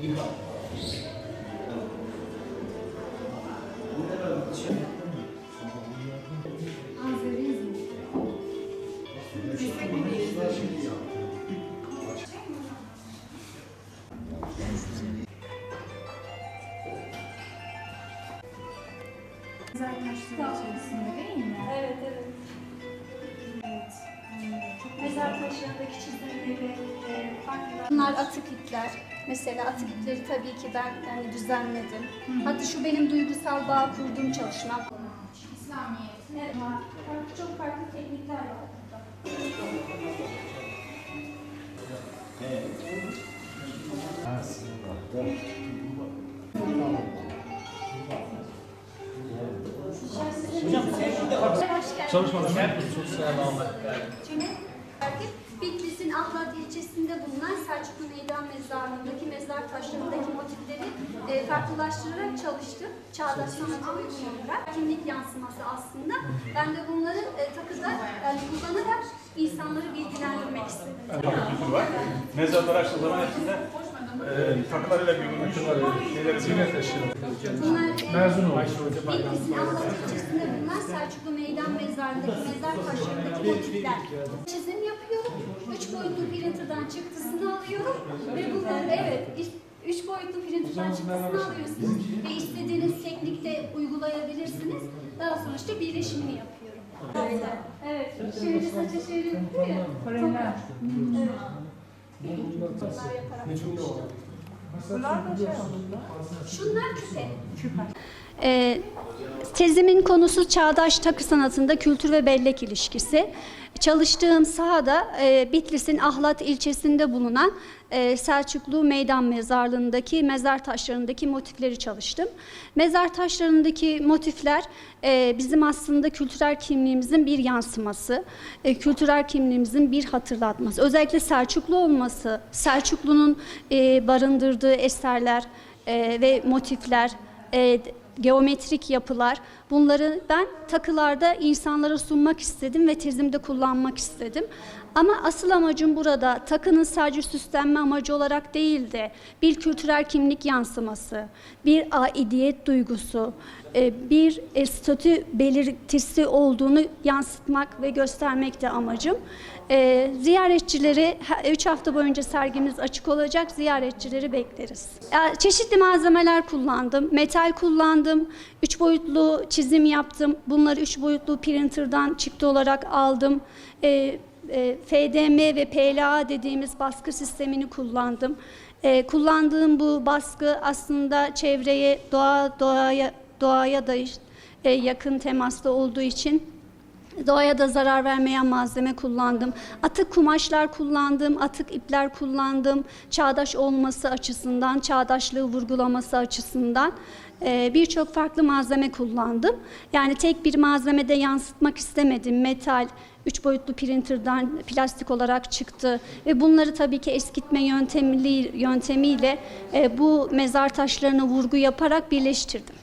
Güzel taşlar içerisinde değil mi? Evet, evet. Mezar taşlarındaki çizimleri, e, farklı Bunlar atık ipler. Mesela atık ipleri tabii ki ben yani düzenledim. Hatta şu benim duygusal bağ kurduğum çalışmam. İslamiyet. Evet, farklı, çok farklı teknikler var burada. Çalışmadım. Sosyal almak. Herkes Bitlis'in Ahlat ilçesinde bulunan Selçuklu Meydan Mezarlığı'ndaki mezar taşlarındaki motifleri e, farklılaştırarak çalıştım. Çağdaş sanata uygun olarak. Kimlik yansıması aslında. Ben de bunları e, takıda yani kullanarak insanları bilgilendirmek istedim. Mezarlar açtığı zaman hepsinde e, takılarıyla şeyleri ziynet eşyaları. Bunlar Mezun olmuş. Bitlis'in Ahlat ilçesinde bulunan Selçuklu Meydan Mezarlığı'ndaki mezar taşlarındaki motifler. Çizim yapıyorum. Üç boyutlu printer'dan çıktısını alıyorum. Ve bunları evet üç- boyutlu printer'dan çıktısını alıyorsunuz. Ve istediğiniz teknikte uygulayabilirsiniz. Daha sonra işte birleşimini yapıyorum. Evet. Evet. Şöyle saça şöyle ya. Paralel. Evet. Ee, tezimin konusu çağdaş takı sanatında kültür ve bellek ilişkisi. Çalıştığım sahada e, Bitlis'in Ahlat ilçesinde bulunan e, Selçuklu Meydan Mezarlığı'ndaki mezar taşlarındaki motifleri çalıştım. Mezar taşlarındaki motifler e, bizim aslında kültürel kimliğimizin bir yansıması, e, kültürel kimliğimizin bir hatırlatması. Özellikle Selçuklu olması, Selçuklu'nun barındırdığı eserler ve motifler, geometrik yapılar bunları ben takılarda insanlara sunmak istedim ve tezimde kullanmak istedim. Ama asıl amacım burada takının sadece süslenme amacı olarak değil de bir kültürel kimlik yansıması, bir aidiyet duygusu, e, bir e, statü belirtisi olduğunu yansıtmak ve göstermek de amacım. E, ziyaretçileri 3 hafta boyunca sergimiz açık olacak. Ziyaretçileri bekleriz. Çeşitli malzemeler kullandım. Metal kullandım. Üç boyutlu çizim yaptım. Bunları üç boyutlu printer'dan çıktı olarak aldım. E, e, FDM ve PLA dediğimiz baskı sistemini kullandım. E, kullandığım bu baskı aslında çevreye, doğa, doğaya, doğaya da e, yakın temasta olduğu için Doğaya da zarar vermeyen malzeme kullandım. Atık kumaşlar kullandım, atık ipler kullandım. Çağdaş olması açısından, çağdaşlığı vurgulaması açısından e, birçok farklı malzeme kullandım. Yani tek bir malzemede yansıtmak istemedim. Metal, üç boyutlu printer'dan plastik olarak çıktı ve bunları tabii ki eskitme yöntemiyle, yöntemiyle e, bu mezar taşlarına vurgu yaparak birleştirdim.